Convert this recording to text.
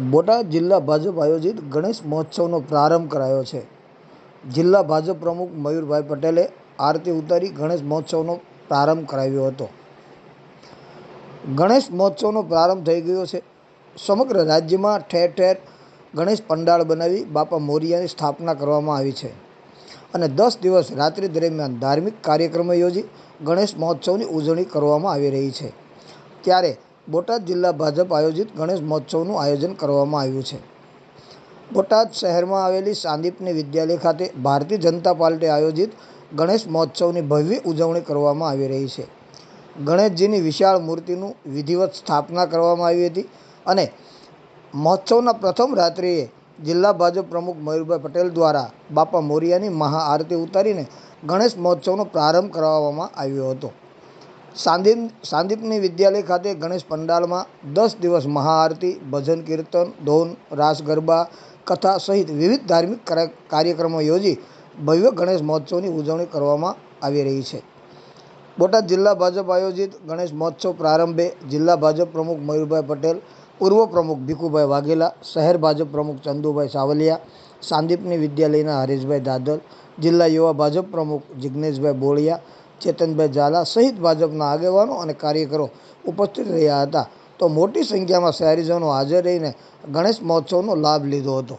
બોટાદ જિલ્લા ભાજપ આયોજિત ગણેશ મહોત્સવનો પ્રારંભ કરાયો છે. જિલ્લા ભાજપ પ્રમુખ મયુરભાઈ પટેલે આરતી ઉતારી ગણેશ મહોત્સવનો પ્રારંભ કરાવ્યો હતો. ગણેશ મહોત્સવનો પ્રારંભ થઈ ગયો છે. સમગ્ર રાજ્યમાં ઠેર ઠેર ગણેશ પંડાળ બનાવી બાપા મોરિયાની સ્થાપના કરવામાં આવી છે. અને દસ દિવસ રાત્રિ દરમિયાન ધાર્મિક કાર્યક્રમો યોજી ગણેશ મહોત્સવની ઉજવણી કરવામાં આવી રહી છે. ત્યારે બોટાદ જિલ્લા ભાજપ આયોજિત ગણેશ મહોત્સવનું આયોજન કરવામાં આવ્યું છે. બોટાદ શહેરમાં આવેલી સાંદીપની વિદ્યાલય ખાતે ભારતીય જનતા પાર્ટી આયોજિત ગણેશ મહોત્સવની ભવ્ય ઉજવણી કરવામાં આવી રહી છે. ગણેશજીની વિશાળ મૂર્તિનું વિધિવત સ્થાપના કરવામાં આવી હતી અને મહોત્સવના પ્રથમ રાત્રિએ જિલ્લા ભાજપ પ્રમુખ મયુરભાઈ પટેલ દ્વારા બાપા મોરિયાની મહાઆરતી ઉતારીને ગણેશ મહોત્સવનો પ્રારંભ કરાવવામાં આવ્યો હતો. સાંદીપ સાંદીપની વિદ્યાલય ખાતે ગણેશ પંડાલમાં દસ દિવસ મહાઆરતી, ભજન કીર્તન, ધોન, રાસ ગરબા, કથા સહિત વિવિધ ધાર્મિક કરા- કાર્યક્રમો યોજી ભવ્ય ગણેશ મહોત્સવની ઉજવણી કરવામાં આવી રહી છે. બોટાદ જિલ્લા ભાજપ આયોજિત ગણેશ મહોત્સવ પ્રારંભે જિલ્લા ભાજપ પ્રમુખ મયુરભાઈ પટેલ, પૂર્વ પ્રમુખ ભીખુભાઈ વાઘેલા, શહેર ભાજપ પ્રમુખ ચંદુભાઈ સાવલિયા સાંદીપની વિદ્યાલયના હરેશભાઈ દાદલ, જિલ્લા યુવા ભાજપ પ્રમુખ જિજ્ઞેશભાઈ બોળિયા ચેતનભાઈ ઝાલા સહિત ભાજપના આગેવાનો અને કાર્યકરો ઉપસ્થિત રહ્યા હતા. તો મોટી સંખ્યામાં શહેરીજનો હાજર રહીને ગણેશ મહોત્સવનો લાભ લીધો હતો.